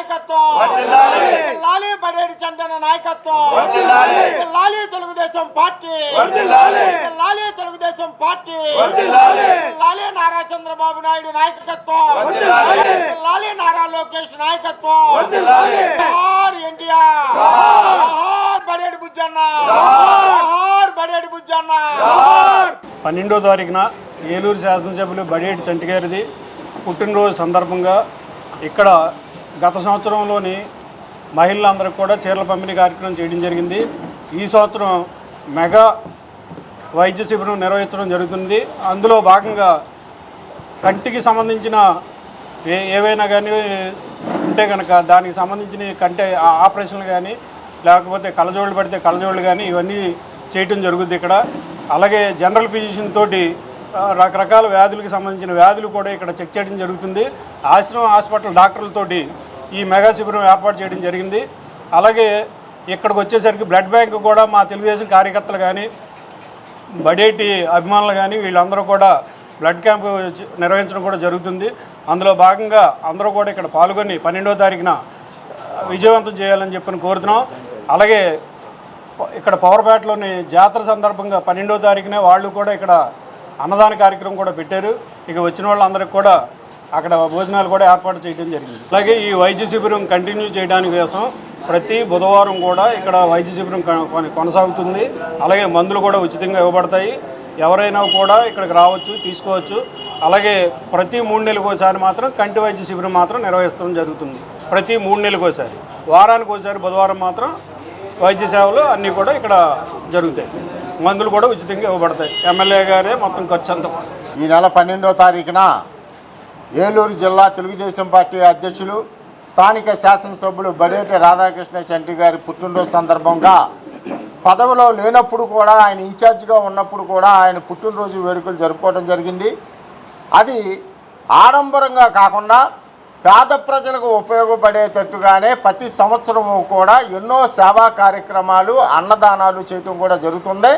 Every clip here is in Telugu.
నాయకత్వం. లాలి బడేడి చందన నాయకత్వం. లాలి తెలుగుదేశం పార్టీ. లాలి తెలుగుదేశం పార్టీ. లాలి నారా చంద్రబాబు నాయుడు నాయకత్వం. లాలి నారా లోకేష్ నాయకత్వం. జోహార్ బడేడి బుజ్జన్న. బడేడి బుజ్జన్న. పన్నెండో తారీఖున ఏలూరు శాసనసభ్యులు బడేటి చంటిగారిది పుట్టినరోజు సందర్భంగా ఇక్కడ గత సంవత్సరంలోని మహిళలందరికీ కూడా చీరల పంపిణీ కార్యక్రమం చేయడం జరిగింది. ఈ సంవత్సరం మెగా వైద్య శిబిరం నిర్వహించడం జరుగుతుంది. అందులో భాగంగా కంటికి సంబంధించిన ఏ ఏవైనా కానీ ఉంటే కనుక దానికి సంబంధించిన కంటే ఆ- ఆపరేషన్లు కానీ లేకపోతే కళ్ళజోళ్ళు పడితే కళ్ళజోళ్ళు కానీ ఇవన్నీ చేయటం జరుగుద్ది ఇక్కడ. అలాగే జనరల్ ఫిజిషియన్ తోటి రకరకాల వ్యాధులకు సంబంధించిన వ్యాధులు కూడా ఇక్కడ చెక్ చేయడం జరుగుతుంది. ఆశ్రమం హాస్పిటల్ డాక్టర్లతోటి ఈ మెగా శిబిరం ఏర్పాటు చేయడం జరిగింది. అలాగే ఇక్కడికి వచ్చేసరికి బ్లడ్ బ్యాంక్ కూడా మా తెలుగుదేశం కార్యకర్తలు కానీ బడేటి అభిమానులు కానీ వీళ్ళందరూ కూడా బ్లడ్ క్యాంప్ నిర్వహించడం కూడా జరుగుతుంది. అందులో భాగంగా అందరూ కూడా ఇక్కడ పాల్గొని పన్నెండవ తారీఖున విజయవంతం చేయాలని చెప్పని కోరుతున్నాం. అలాగే ఇక్కడ పవర్పేటలోని జాతర సందర్భంగా పన్నెండవ తారీఖునే వాళ్ళు కూడా ఇక్కడ అన్నదాన కార్యక్రమం కూడా పెట్టారు. ఇక వచ్చిన వాళ్ళందరికీ కూడా అక్కడ భోజనాలు కూడా ఏర్పాటు చేయడం జరిగింది. అలాగే ఈ వైద్య శిబిరం కంటిన్యూ చేయడానికి కోసం ప్రతి బుధవారం కూడా ఇక్కడ వైద్య శిబిరం కొనసాగుతుంది. అలాగే మందులు కూడా ఉచితంగా ఇవ్వబడతాయి. ఎవరైనా కూడా ఇక్కడికి రావచ్చు తీసుకోవచ్చు. అలాగే ప్రతి మూడు నెలలకోసారి మాత్రం కంటి వైద్య శిబిరం మాత్రం నిర్వహిస్తడం జరుగుతుంది. ప్రతి మూడు నెలలకోసారి వారానికి ఒకసారి బుధవారం మాత్రం వైద్య సేవలు అన్నీ కూడా ఇక్కడ జరుగుతాయి. మందులు కూడా ఉచితంగా ఇవ్వబడతాయి. ఎమ్మెల్యే గారే మొత్తం ఖర్చు అంతా ఈ నెల పన్నెండో తారీఖున ఏలూరు జిల్లా తెలుగుదేశం పార్టీ అధ్యక్షులు స్థానిక శాసనసభ్యులు బడేటి రాధాకృష్ణ చంటి గారి పుట్టినరోజు సందర్భంగా పదవిలో లేనప్పుడు కూడా ఆయన ఇన్ఛార్జిగా ఉన్నప్పుడు కూడా ఆయన పుట్టినరోజు వేడుకలు జరుపుకోవడం జరిగింది. అది ఆడంబరంగా కాకుండా పేద ప్రజలకు ఉపయోగపడేటట్టుగానే ప్రతి సంవత్సరము కూడా ఎన్నో సేవా కార్యక్రమాలు అన్నదానాలు చేయటం కూడా జరుగుతుంది.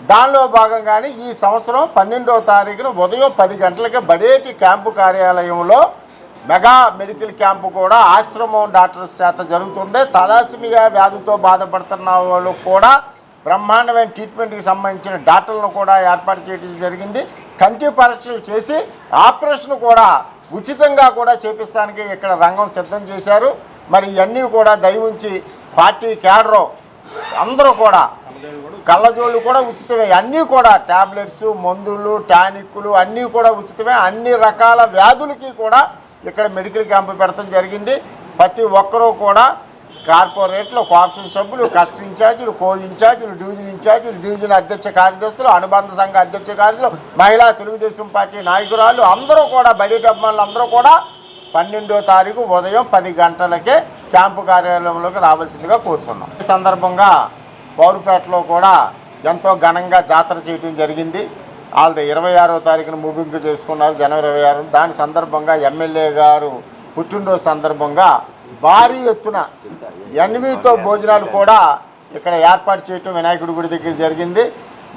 దానిలో భాగంగానే ఈ సంవత్సరం పన్నెండవ తారీఖున ఉదయం పది గంటలకి బడేటి క్యాంపు కార్యాలయంలో మెగా మెడికల్ క్యాంపు కూడా ఆశ్రమం డాక్టర్స్ చేత జరుగుతుంది. తలాసిమియా వ్యాధితో బాధపడుతున్న వాళ్ళు కూడా బ్రహ్మాండమైన ట్రీట్మెంట్కి సంబంధించిన డాక్టర్లను కూడా ఏర్పాటు చేయడం జరిగింది. కంటి పరీక్షలు చేసి ఆపరేషన్ కూడా ఉచితంగా కూడా చేపిస్తానికి ఇక్కడ రంగం సిద్ధం చేశారు. మరి ఇవన్నీ కూడా దయవుంచి పార్టీ క్యాడరు అందరూ కూడా కళ్ళజోళ్ళు కూడా ఉచితమే. అన్నీ కూడా ట్యాబ్లెట్స్ మందులు టానిక్లు అన్నీ కూడా ఉచితమే. అన్ని రకాల వ్యాధులకి కూడా ఇక్కడ మెడికల్ క్యాంపు పెడతాం జరిగింది. ప్రతి ఒక్కరూ కూడా కార్పొరేట్లు కోఆప్షన్ సభ్యులు కస్టర్ ఇన్ఛార్జీలు కో ఇన్ఛార్జీలు డివిజన్ ఇన్ఛార్జీలు డివిజన్ అధ్యక్ష కార్యదర్శులు అనుబంధ సంఘ అధ్యక్ష కార్యదర్శులు మహిళా తెలుగుదేశం పార్టీ నాయకురాలు అందరూ కూడా బయట అభిమానులు అందరూ కూడా పన్నెండో తారీఖు ఉదయం పది గంటలకే క్యాంపు కార్యాలయంలోకి రావాల్సిందిగా కోరుతున్నాం ఈ సందర్భంగా పౌరుపేటలో కూడా ఎంతో ఘనంగా జాతర చేయడం జరిగింది. వాళ్ళది ఇరవై ఆరో తారీఖున ముగింపు చేసుకున్నారు జనవరి ఇరవై ఆరు. దాని సందర్భంగా ఎమ్మెల్యే గారు పుట్టినరోజు సందర్భంగా భారీ ఎత్తున ఎనిమిదితో భోజనాలు కూడా ఇక్కడ ఏర్పాటు చేయటం వినాయకుడి గుడి దగ్గర జరిగింది.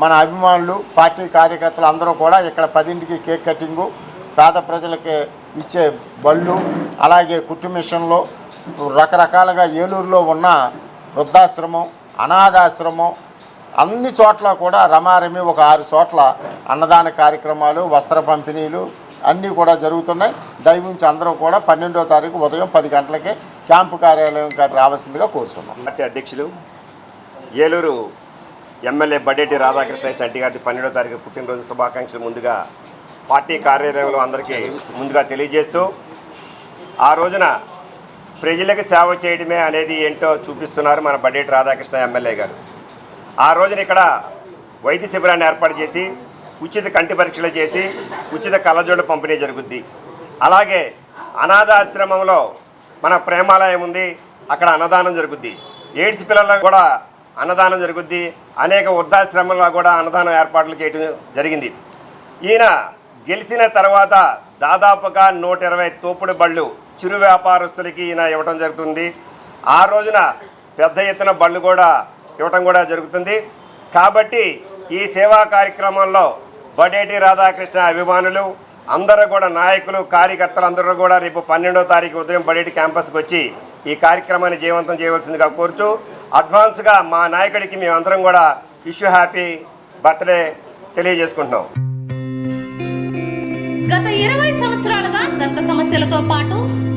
మన అభిమానులు పార్టీ కార్యకర్తలు అందరూ కూడా ఇక్కడ పదింటికి కేక్ కటింగు పేద ప్రజలకి ఇచ్చే బళ్ళు అలాగే కుట్టు మిషన్లో రకరకాలుగా ఏలూరులో ఉన్న వృద్ధాశ్రమం అనాథాశ్రమం అన్ని చోట్ల కూడా రమారమి ఒక ఆరు చోట్ల అన్నదాన కార్యక్రమాలు వస్త్ర పంపిణీలు అన్నీ కూడా జరుగుతున్నాయి. దయవించి అందరూ కూడా పన్నెండో తారీఖు ఉదయం పది గంటలకే క్యాంపు కార్యాలయం రావాల్సిందిగా కోరుతున్నాం పార్టీ అధ్యక్షులు ఏలూరు ఎమ్మెల్యే బడ్డేటి రాధాకృష్ణ చెడ్డి గారి పన్నెండో తారీఖు పుట్టినరోజు శుభాకాంక్షలు ముందుగా పార్టీ కార్యాలయంలో అందరికీ ముందుగా తెలియజేస్తూ ఆ రోజున ప్రజలకు సేవ చేయడమే అనేది ఏంటో చూపిస్తున్నారు మన బడ్డేటి రాధాకృష్ణ ఎమ్మెల్యే గారు. ఆ రోజున ఇక్కడ వైద్య శిబిరాన్ని ఏర్పాటు చేసి ఉచిత కంటి పరీక్షలు చేసి ఉచిత కళ్ళజోళ్ళ పంపిణీ జరుగుద్ది. అలాగే అనాథాశ్రమంలో మన ప్రేమాలయం ఉంది అక్కడ అన్నదానం జరుగుద్ది. ఎయిడ్స్ పిల్లలకు కూడా అన్నదానం జరుగుద్ది అనేక వృద్ధాశ్రమంలో కూడా అన్నదానం ఏర్పాట్లు చేయడం జరిగింది. ఈయన గెలిచిన తర్వాత దాదాపుగా నూట ఇరవై తోపుడు బళ్ళు చిరు వ్యాపారస్తులకి ఈయన ఇవ్వటం జరుగుతుంది. ఆ రోజున పెద్ద ఎత్తున బళ్ళు కూడా ఇవ్వటం కూడా జరుగుతుంది. కాబట్టి ఈ సేవా కార్యక్రమంలో బడేటి రాధాకృష్ణ అభిమానులు అందరూ కూడా నాయకులు కార్యకర్తలు అందరూ కూడా రేపు పన్నెండో తారీఖు ఉదయం బడేటి క్యాంపస్కి వచ్చి ఈ కార్యక్రమాన్ని జీవంతం చేయవలసిందిగా కోరుచు అడ్వాన్స్గా మా నాయకుడికి మేమందరం కూడా విష్యూ హ్యాపీ బర్త్డే తెలియజేసుకుంటున్నాం. గత ఇరవై సంవత్సరాలుగా దంత సమస్యలతో పాటు